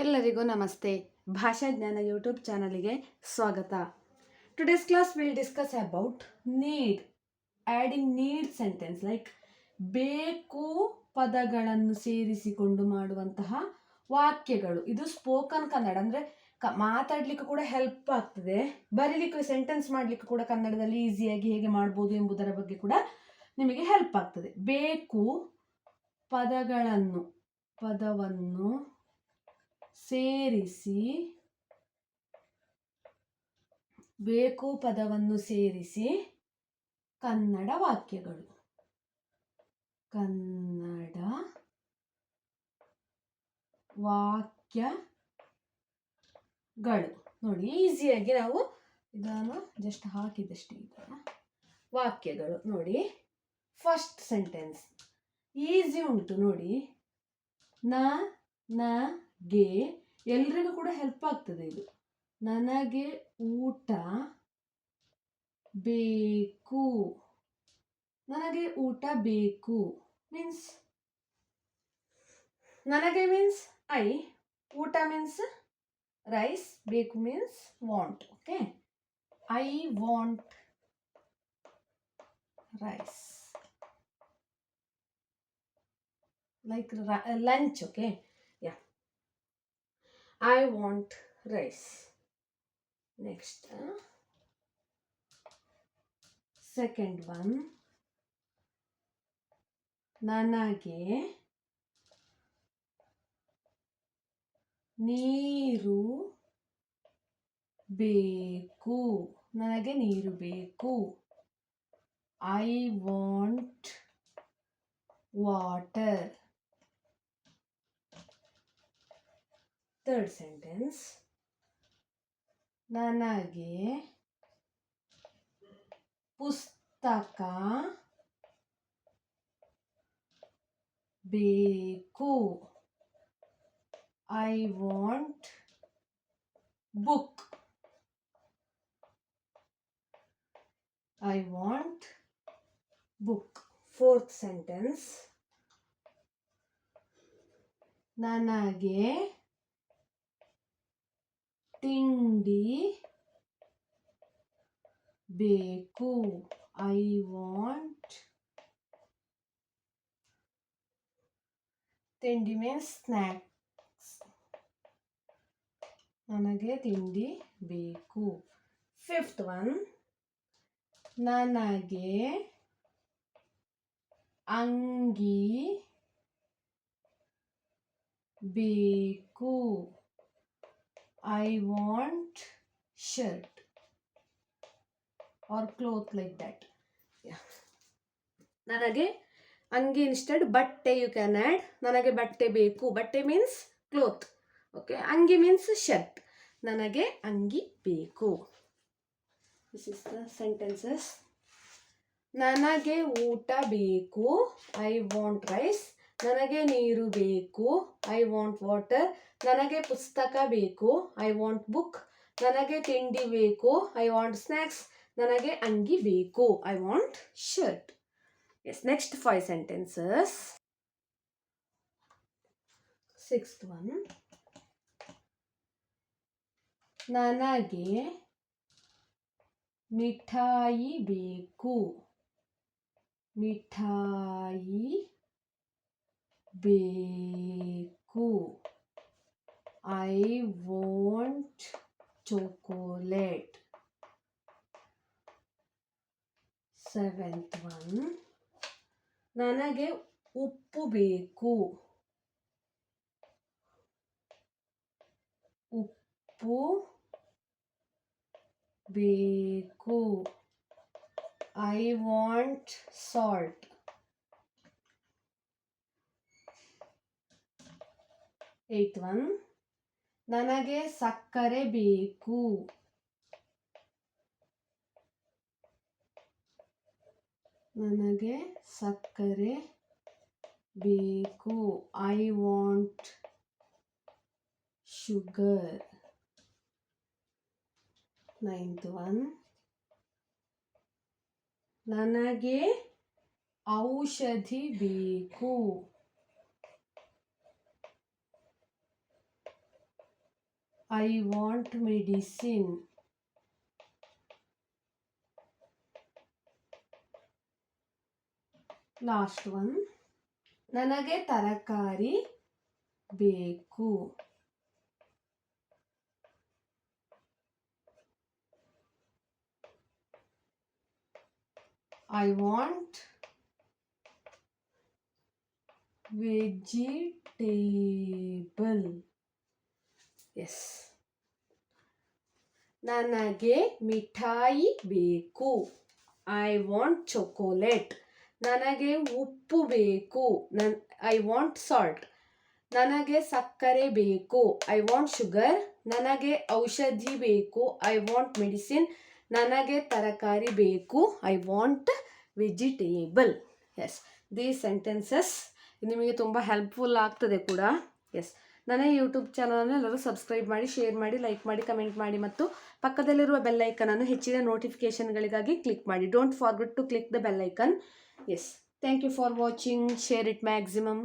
ಎಲ್ಲರಿಗೂ ನಮಸ್ತೆ. ಭಾಷಾ ಜ್ಞಾನ ಯೂಟ್ಯೂಬ್ ಚಾನಲಿಗೆ ಸ್ವಾಗತ. Today's class will discuss about need adding need sentence like ಬೇಕು ಪದಗಳನ್ನು ಸೇರಿಸಿಕೊಂಡು ಮಾಡುವಂತಹ ವಾಕ್ಯಗಳು. ಇದು ಸ್ಪೋಕನ್ ಕನ್ನಡ ಅಂದರೆ ಕ ಮಾತಾಡಲಿಕ್ಕೆ ಕೂಡ ಹೆಲ್ಪ್ ಆಗ್ತದೆ. ಬರೀಲಿಕ್ಕೆ ಸೆಂಟೆನ್ಸ್ ಮಾಡಲಿಕ್ಕೆ ಕೂಡ ಕನ್ನಡದಲ್ಲಿ ಈಸಿಯಾಗಿ ಹೇಗೆ ಮಾಡ್ಬೋದು ಎಂಬುದರ ಬಗ್ಗೆ ಕೂಡ ನಿಮಗೆ ಹೆಲ್ಪ್ ಆಗ್ತದೆ. ಬೇಕು ಪದಗಳನ್ನು, ಪದವನ್ನು ಸೇರಿಸಿ ಬೇಕು ಪದವನ್ನು ಸೇರಿಸಿ ಕನ್ನಡ ವಾಕ್ಯಗಳು. ಕನ್ನಡ ವಾಕ್ಯಗಳು. ನೋಡಿ, ಈಸಿಯಾಗಿ ನಾವು ಇದನ್ನು ಜಸ್ಟ್ ಹಾಕಿದಷ್ಟೇ ಇದನ್ನು ವಾಕ್ಯಗಳು. ನೋಡಿ ಫಸ್ಟ್ ಸೆಂಟೆನ್ಸ್ ಈಸಿ ಉಂಟು. ನೋಡಿ, ನ ನ ಗೆ ಎಲ್ರಿಗೂ ಕೂಡ ಹೆಲ್ಪ್ ಆಗ್ತದೆ ಇದು. ನನಗೆ ಊಟ ಬೇಕು. ನನಗೆ ಊಟ ಬೇಕು. ಮೀನ್ಸ್ ನನಗೆ ಮೀನ್ಸ್ ಐ ಊಟ ಮೀನ್ಸ್ ರೈಸ್ ಬೇಕು means want okay I want rice like lunch uh, want rice next uh, second one ನನಗೆ ನೀರು ಬೇಕು ನನಗೆ ನೀರು ಬೇಕು I want water third sentence ನನಗೆ ಪುಸ್ತಕ ಬೇಕು. I want book I want book fourth sentence ನನಗೆ ತಿಂಡಿ ಬೇಕು. ಐ ವಾಂಟ್ ತಿಂಡಿ ಮೀನ್ಸ್ ಸ್ನ್ಯಾಕ್ಸ್ ನನಗೆ ತಿಂಡಿ ಬೇಕು. ಫಿಫ್ತ್ ಒನ್ ನನಗೆ ಅಂಗಿ ಬೇಕು. I want shirt or cloth like that ನನಗೆ ಅಂಗಿ ಇನ್ಸ್ಟೆಡ್ ಬಟ್ಟೆ ಯು ಕ್ಯಾನ್ ಆ್ಯಡ್ ನನಗೆ ಬಟ್ಟೆ ಬೇಕು. ಬಟ್ಟೆ ಮೀನ್ಸ್ ಕ್ಲೋತ್ ಓಕೆ ಅಂಗಿ ಮೀನ್ಸ್ ಶರ್ಟ್ ನನಗೆ ಅಂಗಿ ಬೇಕು. ದಿಸ್ ಇಸ್ ದ ಸೆಂಟೆನ್ಸಸ್ ನನಗೆ ಊಟ ಬೇಕು. ಐ ವಾಂಟ್ ರೈಸ್ ನನಗೆ ನೀರು ಬೇಕು ಐ ವಾಂಟ್ ವಾಟರ್ ನನಗೆ ಪುಸ್ತಕ ಬೇಕು ಐ ವಾಂಟ್ ಬುಕ್ ನನಗೆ ತಿಂಡಿ ಬೇಕು ಐ ವಾಂಟ್ ಸ್ನ್ಯಾಕ್ಸ್ ನನಗೆ ಅಂಗಿ ಬೇಕು I want shirt yes next five sentences sixth one ನನಗೆ ಮಿಠಾಯಿ ಬೇಕು. ಮಿಠಾಯಿ ಬೇಕು. I want chocolate seventh one ನನಗೆ ಉಪ್ಪು ಬೇಕು. ಉಪ್ಪು ಬೇಕು. I want salt eighth one ನನಗೆ ಸಕ್ಕರೆ ಬೇಕು. ನನಗೆ ಸಕ್ಕರೆ ಬೇಕು. I want sugar. Ninth one ನನಗೆ ಔಷಧಿ ಬೇಕು. I want medicine last one ನನಗೆ ತರಕಾರಿ ಬೇಕು. ಐ ವಾಂಟ್ ವೆಜಿಟೇಬಲ್ ಎಸ್ ನನಗೆ ಮಿಠಾಯಿ ಬೇಕು. ಐ ವಾಂಟ್ ಚೊಕೊಲೇಟ್ ನನಗೆ ಉಪ್ಪು ಬೇಕು. ನನ್ ಐ ವಾಂಟ್ ಸಾಲ್ಟ್ ನನಗೆ ಸಕ್ಕರೆ ಬೇಕು. ಐ ವಾಂಟ್ ಶುಗರ್ ನನಗೆ ಔಷಧಿ ಬೇಕು. ಐ ವಾಂಟ್ ಮೆಡಿಸಿನ್ ನನಗೆ ತರಕಾರಿ ಬೇಕು. I want vegetable yes these sentences ನಿಮಗೆ ತುಂಬ ಹೆಲ್ಪ್ಫುಲ್ ಆಗ್ತದೆ ಕೂಡ. ಎಸ್ ನನ್ನ ಯೂಟ್ಯೂಬ್ ಚಾನಲನ್ನು ಎಲ್ಲರೂ ಸಬ್ಸ್ಕ್ರೈಬ್ ಮಾಡಿ ಶೇರ್ ಮಾಡಿ ಲೈಕ್ ಮಾಡಿ ಕಮೆಂಟ್ ಮಾಡಿ ಮತ್ತು ಪಕ್ಕದಲ್ಲಿರುವ ಬೆಲ್ ಐಕನನ್ನು ಹೆಚ್ಚಿನ ನೋಟಿಫಿಕೇಷನ್ಗಳಿಗಾಗಿ ಕ್ಲಿಕ್ ಮಾಡಿ. Don't forget to click the bell icon yes thank you for watching share it maximum